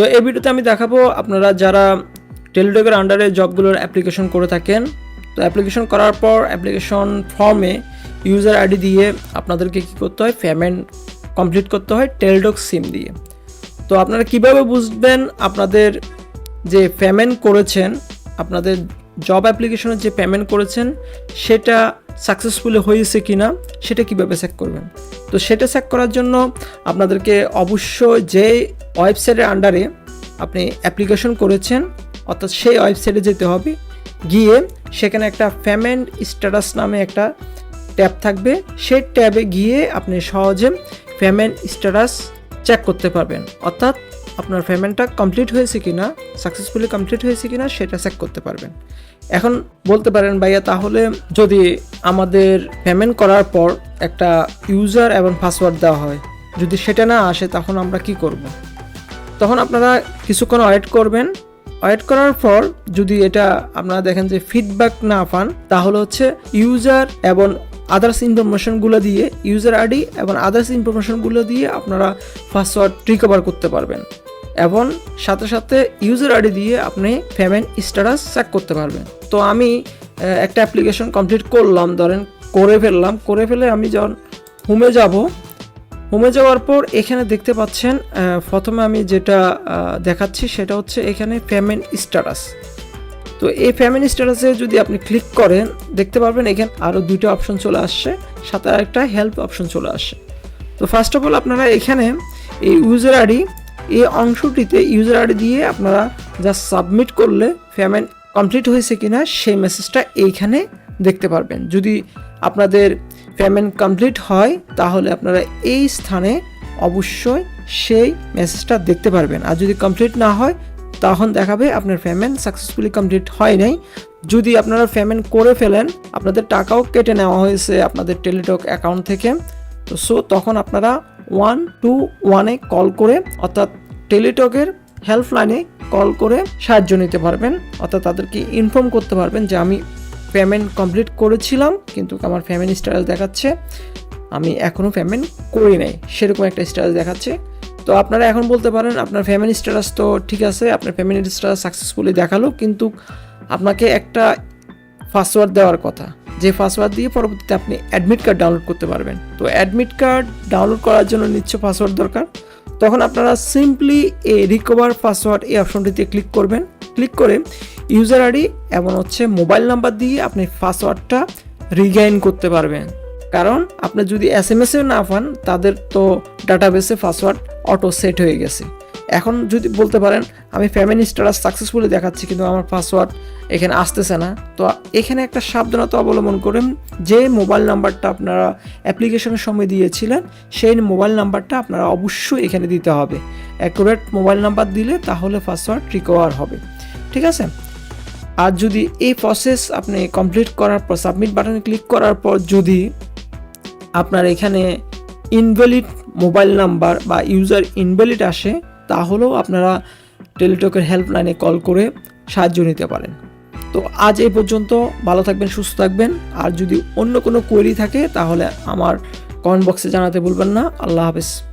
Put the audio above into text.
তো এই ভিডিওতে আমি দেখাবো আপনারা যারা টেলিডকের আন্ডারে জবগুলোর অ্যাপ্লিকেশন করে থাকেন, তো অ্যাপ্লিকেশন করার পর অ্যাপ্লিকেশন ফর্মে ইউজার আইডি দিয়ে আপনাদেরকে কী করতে হয়? পেমেন্ট কমপ্লিট করতে হয় টেলডক সিম দিয়ে। তো আপনারা কীভাবে বুঝবেন আপনাদের যে পেমেন্ট করেছেন, আপনাদের জব অ্যাপ্লিকেশনে যে পেমেন্ট করেছেন, সেটা সাকসেসফুলি হয়েছে কি না সেটা কীভাবে চেক করবেন? তো সেটা চেক করার জন্য আপনাদেরকে অবশ্যই যে ওয়েবসাইটের আন্ডারে আপনি অ্যাপ্লিকেশন করেছেন, অর্থাৎ সেই ওয়েবসাইটে যেতে হবে। গিয়ে সেখানে একটা পেমেন্ট স্ট্যাটাস নামে একটা ট্যাব থাকবে। সেই ট্যাবে গিয়ে আপনি সহজে পেমেন্ট স্ট্যাটাস চেক করতে পারবেন। অর্থাৎ আপনার পেমেন্টটা কমপ্লিট হয়েছে কিনা সাকসেসফুলি কমপ্লিট হয়েছে কি না সেটা চেক করতে পারবেন। এখন বলতে পারেন, ভাইয়া, তাহলে যদি আমাদের পেমেন্ট করার পর একটা ইউজার এবং পাসওয়ার্ড দেওয়া হয়, যদি সেটা না আসে তখন আমরা কি করব। তখন আপনারা কিছুক্ষণ ওয়েট করবেন। ওয়েট করার পর যদি এটা আপনারা দেখেন যে ফিডব্যাক না পান, তাহলে হচ্ছে ইউজার এবং আদার্স ইনফরমেশনগুলো দিয়ে ইউজার আইডি এবং আদার্স ইনফরমেশনগুলো দিয়ে আপনারা পাসওয়ার্ড রিকভার করতে পারবেন। এবং সাথে সাথে ইউজার আইডি দিয়ে আপনি পেমেন্ট স্ট্যাটাস চেক করতে পারবেন। তো আমি একটা অ্যাপ্লিকেশন কমপ্লিট করলাম, ধরেন করে ফেললাম। করে ফেলে আমি যখন হোমে যাব হোমে যাওয়ার পর এখানে দেখতে পাচ্ছেন প্রথমে আমি যেটা দেখাচ্ছি সেটা হচ্ছে এখানে পেমেন্ট স্ট্যাটাস তো এই পেমেন্ট স্ট্যাটাসে যদি আপনি ক্লিক করেন, দেখতে পারবেন এখানে আরও দুটো অপশন চলে আসছে, সাথে আরেকটা হেল্প অপশন চলে আসছে। তো ফার্স্ট অফ অল আপনারা এখানে এই ইউজার আইডি এই অংশটিতে ইউজার আইডি দিয়ে আপনারা যা সাবমিট করলে পেমেন্ট কমপ্লিট হয়েছে কিনা সেই মেসেজটা এইখানে দেখতে পারবেন। যদি আপনাদের পেমেন্ট কমপ্লিট হয়, তাহলে আপনারা এই স্থানে অবশ্যই সেই মেসেজটা দেখতে পারবেন। আর যদি কমপ্লিট না হয়, তখন দেখাবে আপনার পেমেন্ট সাকসেসফুলি কমপ্লিট হয় নাই। যদি আপনারা পেমেন্ট করে ফেলেন, আপনাদের টাকাও কেটে নেওয়া হয়েছে আপনাদের টেলিটক অ্যাকাউন্ট থেকে। তো সো তখন আপনারা ওয়ান টু ওয়ানে কল করে, অর্থাৎ টেলিটকের হেল্পলাইনে কল করে সাহায্য নিতে পারবেন, অর্থাৎ তাদেরকে ইনফর্ম করতে পারবেন যে আমি পেমেন্ট কমপ্লিট করেছিলাম, কিন্তু আমার পেমেন্ট স্ট্যাটাস দেখাচ্ছে, আমি এখনও পেমেন্ট করি নাই। সেরকম একটা স্ট্যাটাস দেখাচ্ছে। তো আপনারা এখন বলতে পারেন, আপনার ফ্যামিলি স্ট্যাটাস তো ঠিক আছে, আপনার ফ্যামিলি স্ট্যাটাস সাকসেসফুলি দেখাল, কিন্তু আপনাকে একটা পাসওয়ার্ড দেওয়ার কথা। যে পাসওয়ার্ড দিয়ে পরবর্তীতে আপনি অ্যাডমিট কার্ড ডাউনলোড করতে পারবেন। তো অ্যাডমিট কার্ড ডাউনলোড করার জন্য নিশ্চয় পাসওয়ার্ড দরকার। তখন আপনারা সিম্পলি এই রিকভার পাসওয়ার্ড এই অপশনটিতে ক্লিক করবেন। ক্লিক করে ইউজার আইডি এবং হচ্ছে মোবাইল নাম্বার দিয়ে আপনি পাসওয়ার্ডটা রিগাইন করতে পারবেন। কারণ আপনি যদি এস এম এসে না পান, তাদের তো ডাটাবেসে পাসওয়ার্ড অটো সেট হয়ে গেছে। এখন যদি বলতে পারেন, আমি ফ্যামিলি স্ট্যাটাস সাকসেসফুলি দেখাচ্ছি, কিন্তু আমার পাসওয়ার্ড এখানে আসতেছে না। তো এখানে একটা সাবধানতা অবলম্বন করেন, যে মোবাইল নাম্বারটা আপনারা অ্যাপ্লিকেশনের সময় দিয়েছিলেন, সেই মোবাইল নাম্বারটা আপনারা অবশ্যই এখানে দিতে হবে। অ্যাকুরেট মোবাইল নাম্বার দিলে তাহলে পাসওয়ার্ড রিকভার হবে। ঠিক আছে? আর যদি এই প্রসেস আপনি কমপ্লিট করার পর সাবমিট বাটনে ক্লিক করার পর যদি আপনার এখানে ইনভ্যালিড মোবাইল নাম্বার বা ইউজার ইনভ্যালিড আসে তাহলেও আপনারা টেলিটকের হেল্পলাইনে কল করে সাহায্য নিতে পারেন। তো আজ এই পর্যন্ত, ভালো থাকবেন, সুস্থ থাকবেন। আর যদি অন্য কোনো কোয়েরি থাকে, তাহলে আমার কমেন্ট বক্সে জানাতে ভুলবেন না। আল্লাহ হাফেজ।